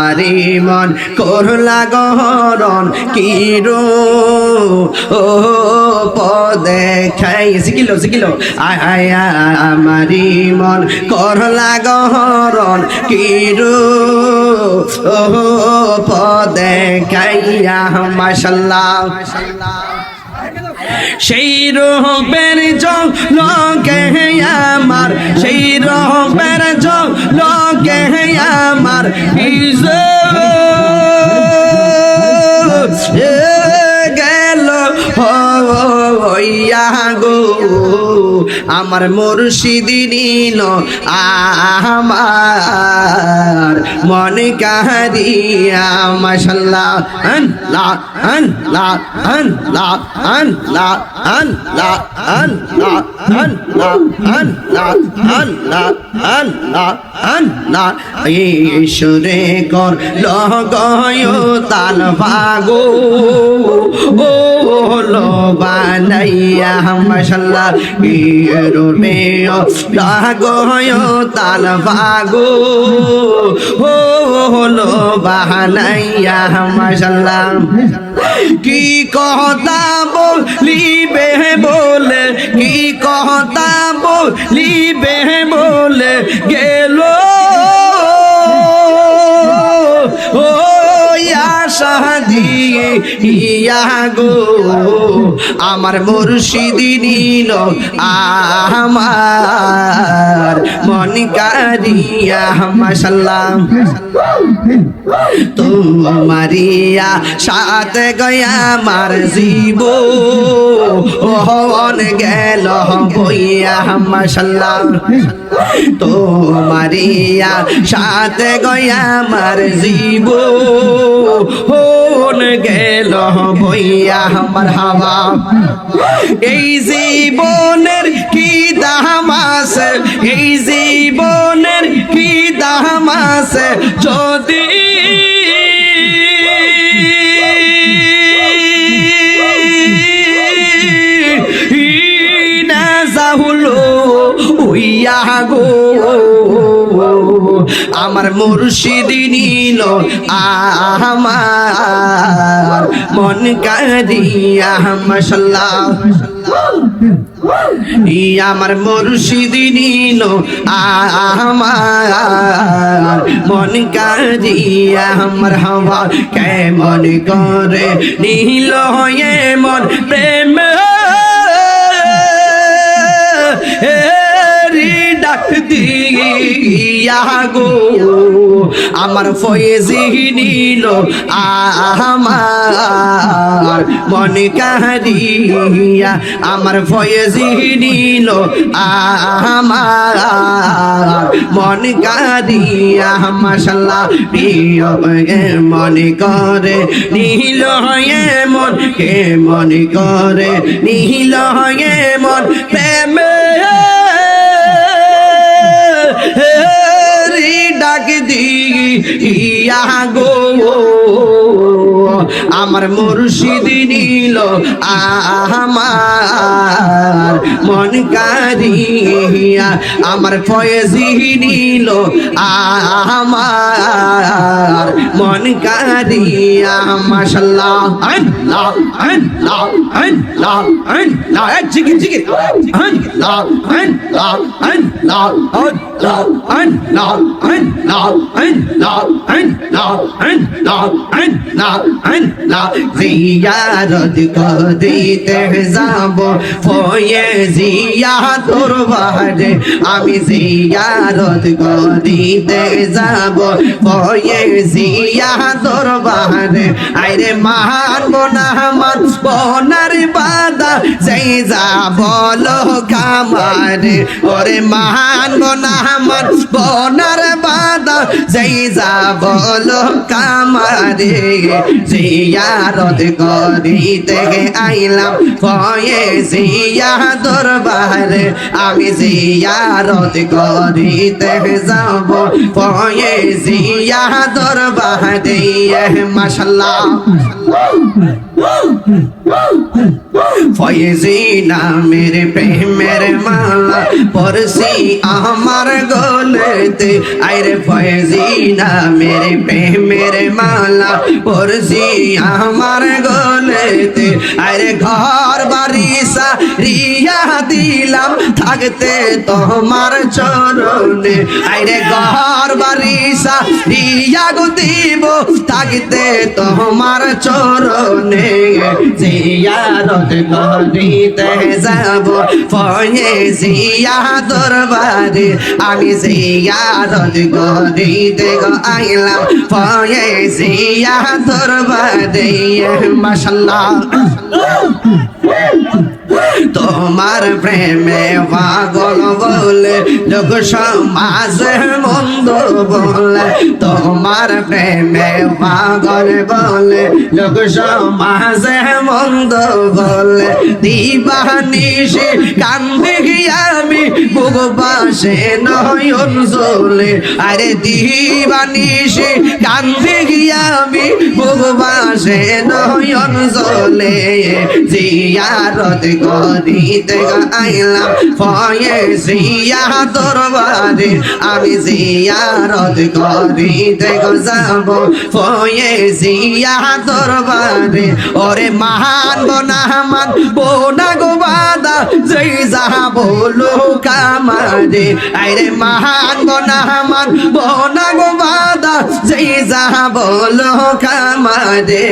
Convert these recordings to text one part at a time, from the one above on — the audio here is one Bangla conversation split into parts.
আমারি মন করলা গহরণ কিরো ও পদে খাই শিখিল শিখিল আয় আমারি মন করলা গহরণ কিরো ও পদে খাইয়া, মাশাল্লাহ। সেই রূপের চোখ লোকে আমার সেই রূপের চোখ লোকে আমার ইজ Yeah. আমার মুর্শিদি নিল আমার মন কাহারিয়া মাশাল্লাহ আন লা আন লা আন লা আন লা আন লা আন লা আন লা আন লা আন লা আন লা আন লা ঈশ্বরে কর তাল ভাগো ও লো বানাইয়া, মাশাল্লাহ ইরো মেয় লগয় তাল ভাগো ও লো বানাইয়া, মাশাল্লাহ, কি কথা বলিবে বলে, কি কথা বলিবে বলে গেল। ও দিয়ে ইয়া গো। আমার মুর্শিদি নিল আমার। মন কারিয়া মাশাল্লাহ। তোমারিয়া সাথে গয়া মার জীব। হন গেল বইয়া মাশাল্লাহ। তোমারিয়া সাথে গয়া মার জীব। হন গেল বইয়া আমার হাওয়া। এই জীবনের কি দাম আছে? এই জীবনের কি দাম আছে? যদি আমার মুর্শিদি নিল আমার মন কারিয়া মশাল্লাহ। আমার মুর্শিদি নিল আমার মন কারিয়া আমার হওয়া কেমন করে নিল এ মন প্রেম। ডাক দিয়া গো আমার ফয়েজি নিল আমার, মন কাহারিয়া, আমার ফয়েজি নিল আমার, মন কাহারিয়া মাসাল্লাহ প্রিয় মনে করে নীল হয়ে মন, কে মনে করে নীল হয়ে মন, প্রেমে দিয়া গো। আমার মুর্শিদি নিল আমার মন কারিয়া আমার ফয়েজি নিল আমার মন কারিয়া মাশাল্লাহ আল্লাহ আল্লাহ আল্লাহ আল্লাহ জিগি জিগি আল্লাহ আল্লাহ আল্লাহ আল্লাহ আল্লাহ আল্লাহ আল্লাহ আল্লাহ আল্লাহ আল্লাহ আল্লাহ জিয়ারত করিতে যাব ফয়ে জিয়া তোর বাহারে আমি জিয়ারত করিতে যাব ফয়ে জিয়া তোর বাহারে আইরে মানব না মানব নার বাদা সেই যাব কামারে ওরে মানব না মানব নার বাদা সেই যাব কামারে জিয়ারত করিতে আইলাম জিয়া দরবারে আমি জিয়ারত করিতে যাব জিয়া দরবারে মাশাল্লাহ। ফয়েজি নামের প্রেমের মালা পরশি আমার আইরে প্রেমের মালা পরশি আমার গলেতে আইরে ঘর বাড়ি রিয়া দিলাম, থাকতে তোমার চরণে। আইরে ঘর বাড়ি রিয়া গো দিব, থাকতে তোমার চরণে। জিয়ারত করিতে যাব, ফয়ে জিয়া দরবারে। আমি জিয়ারত করিতে গো আইলাম, ফয়ে জিয়া দরবারে। মাশাল্লাহ তোমার প্রেমে পাগল বলে লোক সমাজে মন্দ বলে। তোমার প্রেমে পাগল বলে লোক সমাজে মন্দ বলে। দিবানিসে কান্দে আমি পাশে নয়ন চলে আরে দিবানিসে কান্দে বুক পাশে নয়ন চলে জিয়ারত করিতে আইলাম ফয়ে জিয়া দরবারে আমি জিয়ারত করিতে যাব ফয়ে জিয়া দরবারে ওরে মহান বোনা গো বাদা যেই যাহা বলো কামারে আইরে মহান বনামান বোনা গো বাদা, যেই যাহা বলো কামারে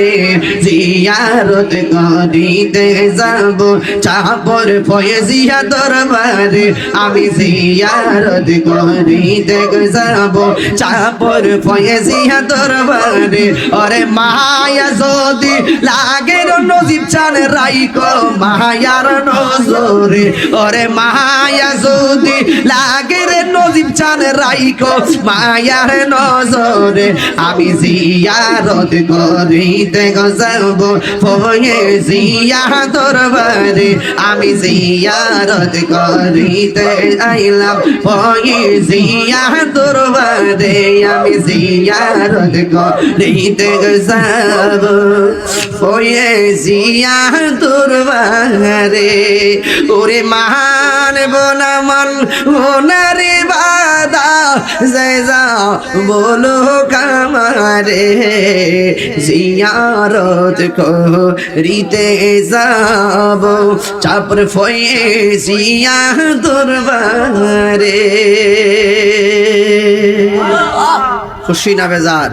জিয়ারত করিতে যাব, চাপর ফয়েজিয়া দরবারে। আমি জিয়ারত করিতে যাব, চাপর ফয়েজিয়া দরবারে। ওরে মায়া যদি লাগে নজিব চান রাইক, মায়ার নজরে ওরে মায়া যদি লাগে রে নজিব চান রাইক, মায়ার নজরে আমি জিয়ারত করিতে যাব ফয়ে জিয়া দরবারে আমি জিয়ারত করিতে আইলাম ফয়ে জিয়া দরবারে আমি জিয়ারত করিতে যাব ফয়ে জিয়া দরবারে ওরে মহান বনামন ওনারে বাদা জয় যা বলো কামারে, জিয়ারত করিতে যাব। চাপর ফয়ে জিয়া দরবারে। খুশি না বেজার?